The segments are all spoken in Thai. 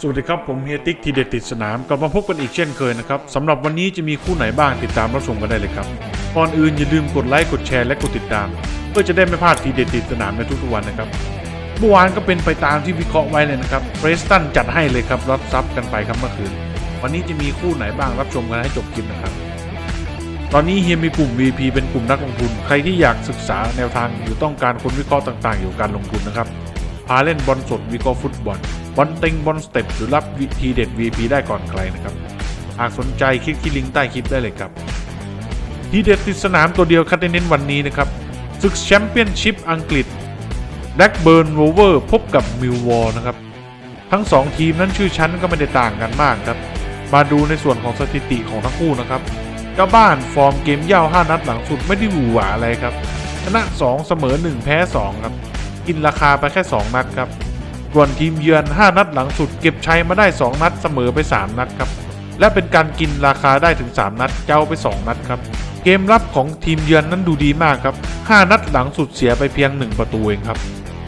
สวัสดีครับ ผมเฮียติ๊กทีเด็ดติดสนามกลับมาพบกันอีกเช่นเคยนะครับสำหรับวันนี้จะมีคู่ไหนบ้างติดตามรับชมกันได้เลยครับก่อนอื่นอย่าลืมกดไลค์กดแชร์และกดติดตาม เพื่อจะได้ไม่พลาดทีเด็ดติดสนามในทุกๆวันนะครับเมื่อวานก็เป็นไปตามที่วิเคราะห์ไว้เลยนะครับเฟรสตันจัดให้เลยครับรับซับกันไปครับเมื่อคืน วันนี้จะมีคู่ไหนบ้างรับชมกันให้จบคลิปนะครับ ตอนนี้เฮียมีกลุ่ม VP เป็นกลุ่มนักลงทุน ใครที่อยากศึกษาแนวทางหรือต้องการคนวิเคราะห์ต่างๆเกี่ยวกับการลงทุนนะครับพาเล่นบอลสดวิเคราะห์ฟุตบอล บอลเต็งบอลสเต็ปหรือรับวิธีเด็ด VP ได้ก่อนใครนะครับ หากสนใจคลิกที่ลิงก์ใต้คลิปได้เลยครับ ทีเด็ดติดสนามตัวเดียวคัดเน้นวันนี้นะครับศึกแชมเปี้ยนชิพอังกฤษแบล็กเบิร์นโรเวอร์พบกับมิลวอลนะครับ ทั้ง 2 ทีมนั้นชื่อชั้นก็ไม่ได้ต่างกันมากครับ มาดูในส่วนของสถิติของทั้งคู่นะครับเจ้าบ้านฟอร์มเกมเย่า5นัดหลังสุดไม่ได้หวือหวาอะไรครับชนะ 2 เสมอ 1 แพ้ 2 ครับ กินราคาไปแค่ 2 นัดครับ ส่วนทีมเยือน 5 นัดหลังสุดเก็บชัยมาได้ 2 นัดเสมอไป 3 นัดครับและเป็นการกินราคาได้ถึง 3 นัดเจ้าไป 2 นัดครับเกมรับของทีมเยือนนั้นดูดีมากครับ 5 นัดหลังสุดเสียไปเพียง 1 ประตูเองครับ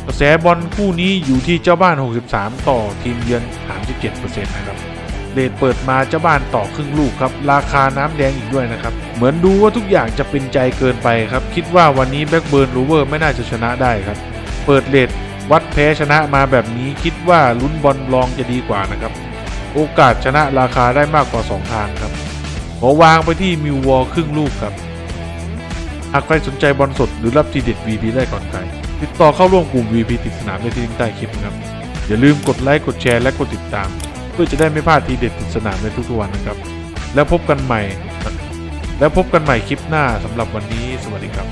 กระแสบอลคู่นี้อยู่ที่เจ้าบ้าน 63 ต่อทีมเยือน 37%นะครับเดทเปิดมาเจ้าบ้านต่อครึ่งลูกครับ ราคาน้ำแดงอีกด้วยนะครับ เหมือนดูว่าทุกอย่างจะเป็นใจเกินไปครับ คิดว่าวันนี้แบ็กเบิร์นรูเวอร์ไม่น่าจะชนะได้ครับ เปิดเลท วัดแพ้ชนะมาแบบนี้คิดว่าลุ้นบอลรองจะดีกว่านะครับ โอกาสชนะราคาได้มากกว่า 2 ทางครับ ขอวางไปที่มิววอลครึ่งลูกครับ หากใครสนใจบอลสดหรือรับทีเด็ด VP ได้ก่อนใคร ติดต่อเข้าร่วมกลุ่ม VP ติดสนามได้ที่ลิงก์ใต้คลิปนะครับ อย่าลืมกดไลค์กดแชร์และกดติดตาม เพื่อจะได้ไม่พลาดทีเด็ดติดสนามในทุกๆวันนะครับ แล้วพบกันใหม่ แล้วพบกันใหม่คลิปหน้าสำหรับวันนี้ สวัสดีครับ